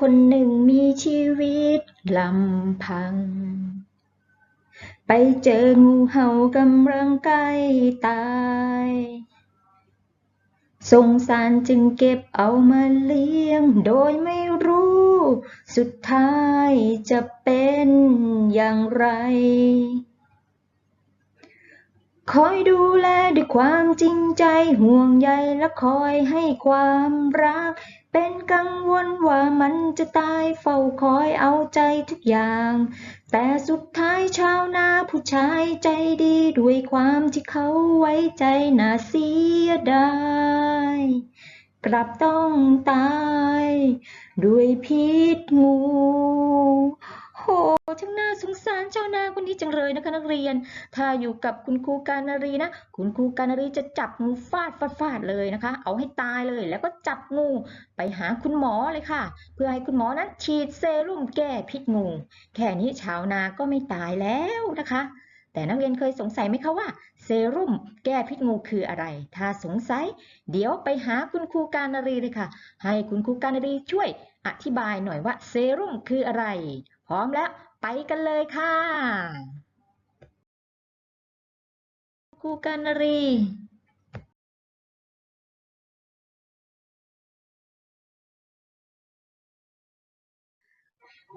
คนหนึ่งมีชีวิตลำพัง ไปเจองูเห่ากำลังใกล้ตายสงสารจึงเก็บเอามาเลี้ยง โดยไม่รู้ สุดท้ายจะเป็นอย่างไร คอยดูแลด้วยความจริงใจห่วงใยและคอยให้ความรัก เป็นกังวลว่ามันจะตายเฝ้าคอยเอาใจทุกอย่าง แต่สุดท้ายชาวนาผู้ชายใจดีด้วยความที่เขาไว้ใจน่าเสียดายกลับต้องตาย ด้วยพิษงู หช่างน่าสงสารชานาคนนี้จังเลยนะคะนักเรียน ถ้าอยู่กับคุณครูการนารีนะ คุณครูการนารีจะจับงูฟาดฟาดฟาดเลยนะคะ เอาให้ตายเลยแล้วก็จับงูไปหาคุณหมอเลยค่ะ เพื่อให้คุณหมอนั้นฉีดเซรุ่มแก้พิษงู แค่นี้ชาวนาก็ไม่ตายแล้วนะคะแต่นักเรียนเคยสงสัยไหมคะว่าเซรุ่มแก้พิษงูคืออะไร ถ้าสงสัย เดี๋ยวไปหาคุณครูการนารีเลยค่ะ ให้คุณครูการนารีช่วยอธิบายหน่อยว่าเซรุ่มคืออะไร พร้อมแล้วไปกันเลยค่ะครูการนรี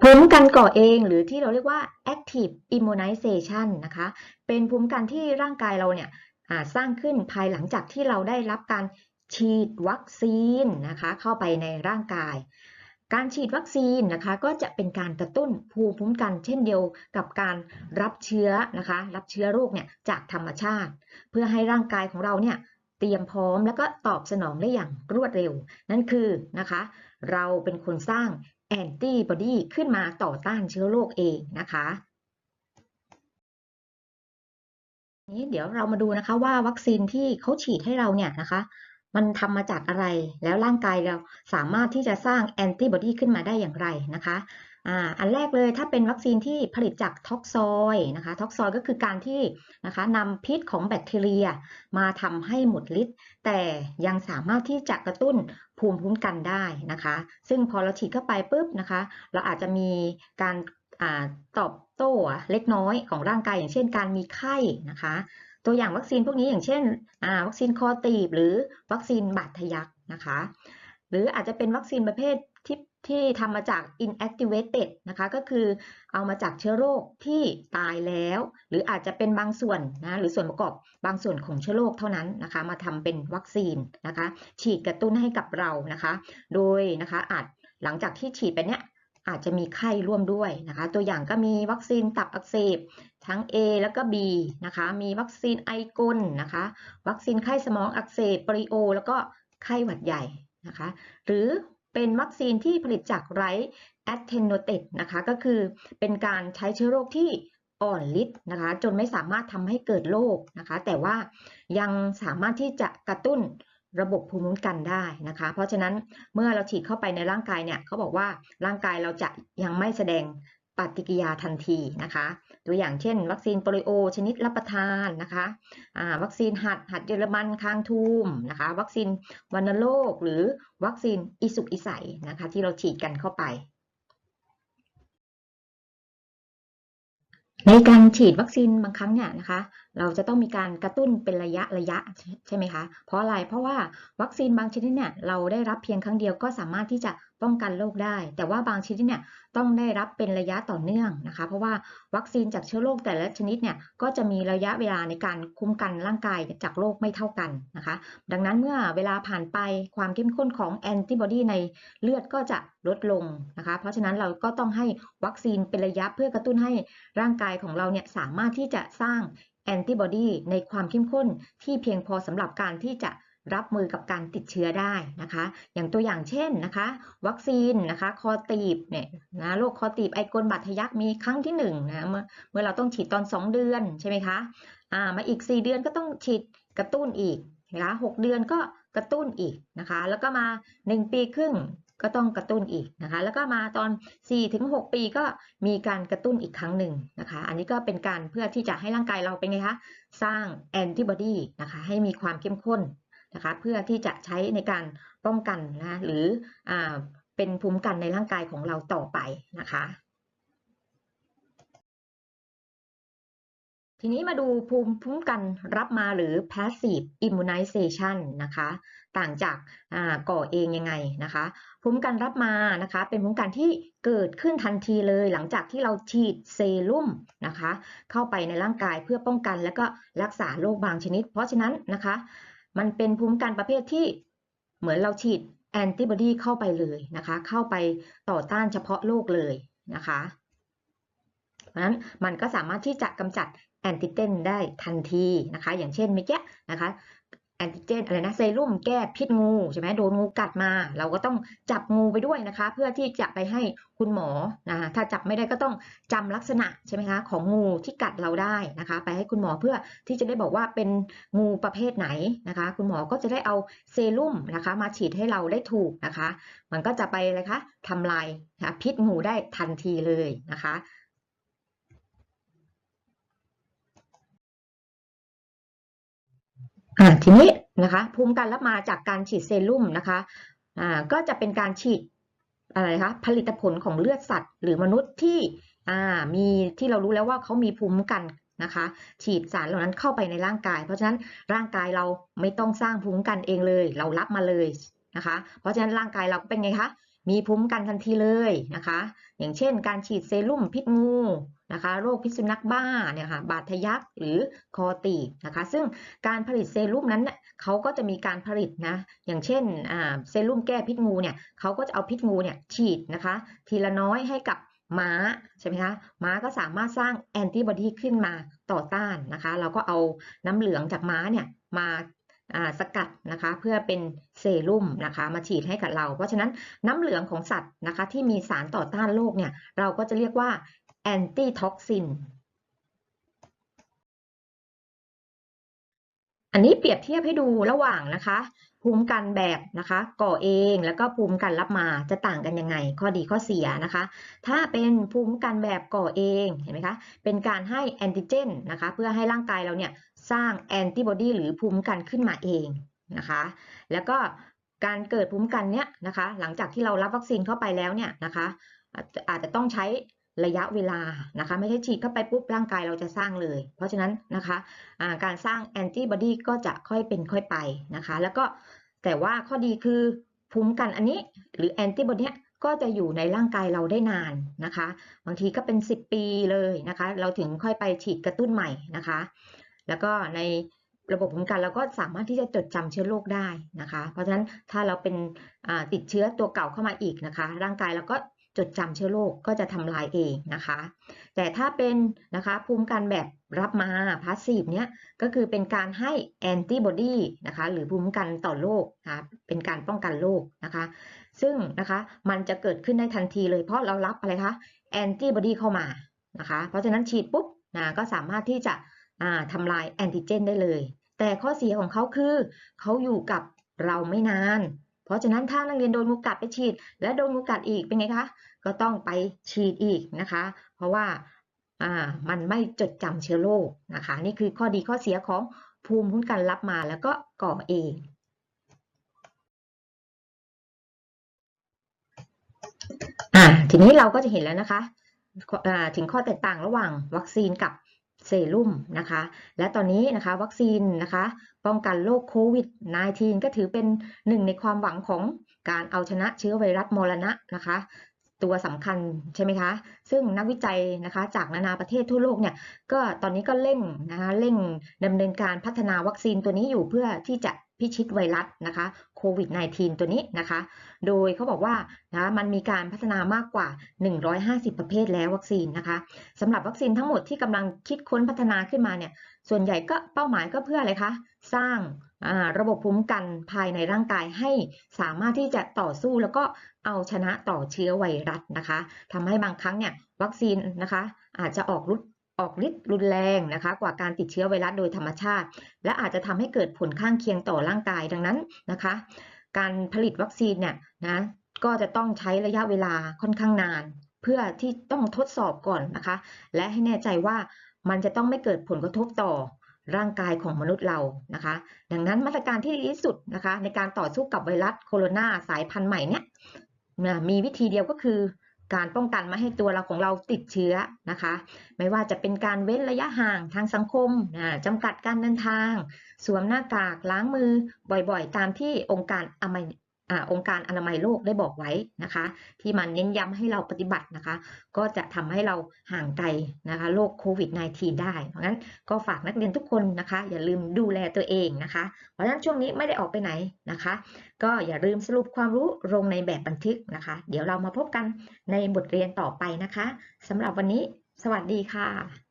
ภูมิกันก่อเองหรือที่เราเรียกว่า active immunization นะคะ เป็นภูมิกันที่ร่างกายเราเนี่ยสร้างขึ้นภายหลังจากที่เราได้รับการฉีดวัคซีนนะคะ เข้าไปในร่างกาย การฉีดวัคซีนนะคะก็จะเป็นการกระตุ้นภูมิคุ้มกันเช่นเดียวกับการรับเชื้อนะคะ รับเชื้อโรคเนี่ยจากธรรมชาติ เพื่อให้ร่างกายของเราเนี่ยเตรียมพร้อมแล้วก็ตอบสนองได้อย่างรวดเร็ว นั่นคือนะคะ เราเป็นคนสร้างแอนติบอดีขึ้นมาต่อต้านเชื้อโรคเองนะคะนี้เดี๋ยวเรามาดูนะคะว่าวัคซีนที่เขาฉีดให้เราเนี่ยนะคะ มันทำมาจากอะไร แล้วร่างกายเราสามารถที่จะสร้างแอนติบอดีขึ้นมาได้อย่างไรนะคะอันแรกเลยถ้าเป็นวัคซีนที่ผลิตจากท็อกซอยนะคะท็อกซอยก็คือการที่นะคะนำพิษของแบคทีเรีย มาทำให้หมดฤทธิ์แต่ยังสามารถที่จะกระตุ้นภูมิคุ้มกันได้นะคะ ซึ่งพอเราฉีดเข้าไปปุ๊บนะคะ เราอาจจะมีการอาตอบโต้เล็กน้อยของร่างกายอย่างเช่นการมีไข้นะคะ ตัวอย่างวัคซีนพวกนี้อย่างเช่นวัคซีนคอตีบหรือวัคซีนบาดทะยักนะคะ หรืออาจจะเป็นวัคซีนประเภทที่ที่ทำมาจาก inactivated นะคะ ก็คือเอามาจากเชื้อโรคที่ตายแล้ว หรืออาจจะเป็นบางส่วนนะ หรือส่วนประกอบบางส่วนของเชื้อโรคเท่านั้นนะคะ มาทำเป็นวัคซีนนะคะ ฉีดกระตุ้นให้กับเรานะคะ โดยนะคะอาจหลังจากที่ฉีดไปเนี้ย อาจจะมีไข้ร่วมด้วยนะคะ ตัวอย่างก็มีวัคซีนตับอักเสบทั้ง A แล้วก็ B นะคะ มีวัคซีนไอกลนะคะ วัคซีนไข้สมองอักเสบปริโอ แล้วก็ไข้หวัดใหญ่นะคะ หรือเป็นวัคซีนที่ผลิตจากไรแอ t เทนโนเตนะคะ ก็คือเป็นการใช้เชื้อโรคที่อ่อนฤทธิ์นะคะ จนไม่สามารถทำให้เกิดโรคนะคะ แต่ว่ายังสามารถที่จะกระตุ้น ระบบภูมิคุ้มกันได้นะคะ เพราะฉะนั้นเมื่อเราฉีดเข้าไปในร่างกายเนี่ยเขาบอกว่าร่างกายเราจะยังไม่แสดงปฏิกิริยาทันทีนะคะ ตัวอย่างเช่น วัคซีนโปลิโอ ชนิดรับประทานนะคะวัคซีนหัดหัดเยอรมันคางทูมนะคะ วัคซีนวัณโรคหรือวัคซีนอิสุกอิใสนะคะ ที่เราฉีดกันเข้าไป ในการฉีดวัคซีนบางครั้งเนี่ยนะคะ เราจะต้องมีการกระตุ้นเป็นระยะระยะใช่ไหมคะ เพราะอะไรเพราะว่าวัคซีนบางชนิดเนี่ยเราได้รับเพียงครั้งเดียวก็สามารถที่จะ ป้องกันโรคได้ แต่ว่าบางชนิดเนี่ยต้องได้รับเป็นระยะต่อเนื่องนะคะ เพราะว่าวัคซีนจากเชื้อโรคแต่ละชนิดเนี่ยก็จะมีระยะเวลาในการคุ้มกันร่างกายจากโรคไม่เท่ากันนะคะ ดังนั้นเมื่อเวลาผ่านไปความเข้มข้นของแอนติบอดีในเลือดก็จะลดลงนะคะ เพราะฉะนั้นเราก็ต้องให้วัคซีนเป็นระยะเพื่อกระตุ้นให้ร่างกายของเราเนี่ยสามารถที่จะสร้างแอนติบอดีในความเข้มข้นที่เพียงพอสำหรับการที่จะ รับมือกับการติดเชื้อได้นะคะ อย่างตัวอย่างเช่นนะคะ วัคซีนนะคะ คอตีบเนี่ยนะโรคคอตีบไอกลบาดทะยักมีครั้งที่1นะเมื่อเมื่อเราต้องฉีดตอน 2 เดือนใช่ไหมคะอ่ามาอีก 4 เดือนก็ต้องฉีดกระตุ้นอีกนะคะหเดือนก็กระตุ้นอีกนะคะ แล้วก็มา 1 ปีครึ่งก็ต้องกระตุ้นอีกนะคะ แล้วก็มาตอน 4-6 ปีก็มีการกระตุ้นอีกครั้งหนึ่งนะคะ อันนี้ก็เป็นการเพื่อที่จะให้ร่างกายเราเป็นไงคะ สร้างแอนติบอดีนะคะ ให้มีความเข้มข้น นะคะเพื่อที่จะใช้ในการป้องกันนะหรืออเป็นภูมิคุ้มกันในร่างกายของเราต่อไปนะคะ ทีนี้มาดูภูมิคุ้มกันรับมาหรือ passive immunization นะคะ ต่างจากาก่อเองยังไงนะคะภูมิคุ้มกันรับมานะคะ เป็นภูมิคุ้มกันที่เกิดขึ้นทันทีเลย หลังจากที่เราฉีดเซรุ่มนะคะ เข้าไปในร่างกายเพื่อป้องกันและก็รักษาโรคบางชนิด เพราะฉะนั้นนะคะ มันเป็นภูมิกันประเภทที่เหมือนเราฉีดแอนติบอดีเข้าไปเลยนะคะ เข้าไปต่อต้านเฉพาะโรคเลยนะคะ เพราะฉะนั้นมันก็สามารถที่จะกำจัดแอนติเจนได้ทันทีนะคะ อย่างเช่นเมื่อกี้นะคะ แอนติเจนอะไรนะเซรุ่มแก้พิษงูใช่ไหมโดนงูกัดมา เราก็ต้องจับงูไปด้วยนะคะ เพื่อที่จะไปให้คุณหมอนะคะถ้าจับไม่ได้ก็ต้องจำลักษณะใช่ไหมคะของงูที่กัดเราได้นะคะ ไปให้คุณหมอเพื่อที่จะได้บอกว่าเป็นงูประเภทไหนนะคะ คุณหมอก็จะได้เอาเซรุ่มนะคะ มาฉีดให้เราได้ถูกนะคะ มันก็จะไปเลยคะทำลายพิษงูได้ทันทีเลยนะคะ อ่าทีนี้นะคะภูมิกันรับมาจากการฉีดเซรุ่มนะคะอ่าก็จะเป็นการฉีดอะไรคะผลิตผลของเลือดสัตว์ หรือมนุษย์ที่อ่ามีที่เรารู้แล้วว่าเขามีภูมิคุ้มกันนะคะฉีดสารเหล่านั้นเข้าไปในร่างกาย เพราะฉะนั้นร่างกายเราไม่ต้องสร้างภูมิคุ้มกันเองเลย เรารับมาเลยนะคะ เพราะฉะนั้นร่างกายเราเป็นไงคะมีภูมิคุ้มกันทันทีเลยนะคะ อย่างเช่น การฉีดเซรุ่มพิษงู นะคะโรคพิษสุนัขบ้าเนี่ยค่ะบาดทะยักหรือคอตีบนะคะซึ่งการผลิตเซรุ่มนั้นเนี่ยเขาก็จะมีการผลิตนะอย่างเช่นเซรุ่มแก้พิษงูเนี่ยเขาก็จะเอาพิษงูเนี่ยฉีดนะคะทีละน้อยให้กับม้าใช่ไหมคะม้าก็สามารถสร้างแอนติบอดีขึ้นมาต่อต้านนะคะเราก็เอาน้ำเหลืองจากม้าเนี่ยมาอ่าสกัดนะคะเพื่อเป็นเซรุ่มนะคะมาฉีดให้กับเรา เพราะฉะนั้นน้ำเหลืองของสัตว์นะคะที่มีสารต่อต้านโรคเนี่ยเราก็จะเรียกว่า แอนติท็อกซิน อันนี้เปรียบเทียบให้ดูระหว่างนะคะ ภูมิกันแบบนะคะ ก่อเองแล้วก็ภูมิกันรับมาจะต่างกันยังไง ข้อดีข้อเสียนะคะ ถ้าเป็นภูมิกันแบบก่อเองเห็นไหมคะเป็นการให้แอนติเจนนะคะ เพื่อให้ร่างกายเราเนี่ยสร้างแอนติบอดีหรือภูมิกันขึ้นมาเองนะคะ แล้วก็การเกิดภูมิกันเนี้ยนะคะ หลังจากที่เรารับวัคซีนเข้าไปแล้วเนี่ยนะคะอาจจะอาจจะต้องใช้ ระยะเวลานะคะ ไม่ใช่ฉีดเข้าไปปุ๊บร่างกายเราจะสร้างเลย เพราะฉะนั้นนะคะอ่าการสร้างแอนติบอดีก็จะค่อยเป็นค่อยไปนะคะ แล้วก็แต่ว่าข้อดีคือภูมิกันอันนี้หรือแอนติบอดีก็จะอยู่ในร่างกายเราได้นานนะคะ บางทีก็เป็น 10 ปีเลยนะคะ เราถึงค่อยไปฉีดกระตุ้นใหม่นะคะ แล้วก็ในระบบภูมิคุ้มกันเราก็สามารถที่จะจดจำเชื้อโรคได้นะคะ เพราะฉะนั้นถ้าเราเป็นติดเชื้อตัวเก่าเข้ามาอีกนะคะ ร่างกายเราก็ จดจำเชื้อโรคก็จะทำลายเองนะคะ แต่ถ้าเป็นนะคะภูมิคันแบบรับมาพาสซีฟเนี้ยก็คือเป็นการให้แอนติบอดีนะคะหรือภูมิคันต่อโรคนะคะเป็นการป้องกันโรคนะคะ ซึ่งนะคะมันจะเกิดขึ้นได้ทันทีเลยเพราะเรารับอะไรคะแอนติบอดีเข้ามานะคะ เพราะฉะนั้นฉีดปุ๊บนะก็สามารถที่จะอ่าทำลายแอนติเจนได้เลย แต่ข้อเสียของเขาคือเขาอยู่กับเราไม่นาน เพราะฉะนั้นถ้านักเรียนโดนงูกัดไปฉีด และโดนงูกัดอีกเป็นไงคะ ก็ต้องไปฉีดอีกนะคะ เพราะว่าอ่ามันไม่จดจำเชื้อโรคนะคะ นี่คือข้อดีข้อเสียของภูมิคุ้มกันรับมาแล้วก็ก่อเองอ่าทีนี้เราก็จะเห็นแล้วนะคะถึงข้อแตกต่างระหว่างวัคซีนกับ เซรุ่มนะคะ และตอนนี้นะคะวัคซีนนะคะป้องกันโรคโควิด -19 ก็ถือเป็นหนึ่งในความหวังของการเอาชนะเชื้อไวรัสมรณะนะคะ ตัวสำคัญใช่ไหมคะ ซึ่งนักวิจัยนะคะจากนานาประเทศทั่วโลกเนี่ยก็ตอนนี้ก็เร่งนะคะเร่งดำเนินการพัฒนาวัคซีนตัวนี้อยู่เพื่อที่จะ พิชิตไวรัสนะคะโควิด -19 ตัวนี้นะคะ โดยเขาบอกว่านะมันมีการพัฒนามากกว่า 150 ประเภทแล้ววัคซีนนะคะสำหรับวัคซีนทั้งหมดที่กำลังคิดค้นพัฒนาขึ้นมาเนี่ย ส่วนใหญ่ก็เป้าหมายก็เพื่ออะไรคะ สร้างระบบภูมิคุ้มกันภายในร่างกายให้สามารถที่จะต่อสู้แล้วก็เอาชนะต่อเชื้อไวรัสนะคะทำให้บางครั้งเนี่ยวัคซีนนะคะอาจจะออกฤทธิ์ ออกฤทธิ์รุนแรงนะคะ กว่าการติดเชื้อไวรัสโดยธรรมชาติ และอาจจะทำให้เกิดผลข้างเคียงต่อร่างกายดังนั้นนะคะ การผลิตวัคซีนเนี่ยนะก็จะต้องใช้ระยะเวลาค่อนข้างนาน เพื่อที่ต้องทดสอบก่อนนะคะ และให้แน่ใจว่ามันจะต้องไม่เกิดผลกระทบต่อร่างกายของมนุษย์เรานะคะ ดังนั้นมาตรการที่ดีที่สุดนะคะ ในการต่อสู้กับไวรัสโคโรนาสายพันธุ์ใหม่เนี่ยมีวิธีเดียวก็คือ การป้องกันไม่ให้ตัวเราของเราติดเชื้อนะคะ ไม่ว่าจะเป็นการเว้นระยะห่างทางสังคมจำกัดการเดินทาง สวมหน้ากากล้างมือบ่อยๆ ตามที่องค์การอนามัยอ่า องค์การอนามัยโลกได้บอกไว้นะคะ ที่มันเน้นย้ำให้เราปฏิบัตินะคะ ก็จะทำให้เราห่างไกลนะคะโรคโควิด -19 ได้ เพราะงั้นก็ฝากนักเรียนทุกคนนะคะ อย่าลืมดูแลตัวเองนะคะ เพราะฉะนั้นช่วงนี้ไม่ได้ออกไปไหนนะคะ ก็อย่าลืมสรุปความรู้ลงในแบบบันทึกนะคะ เดี๋ยวเรามาพบกันในบทเรียนต่อไปนะคะสำหรับวันนี้ สวัสดีค่ะ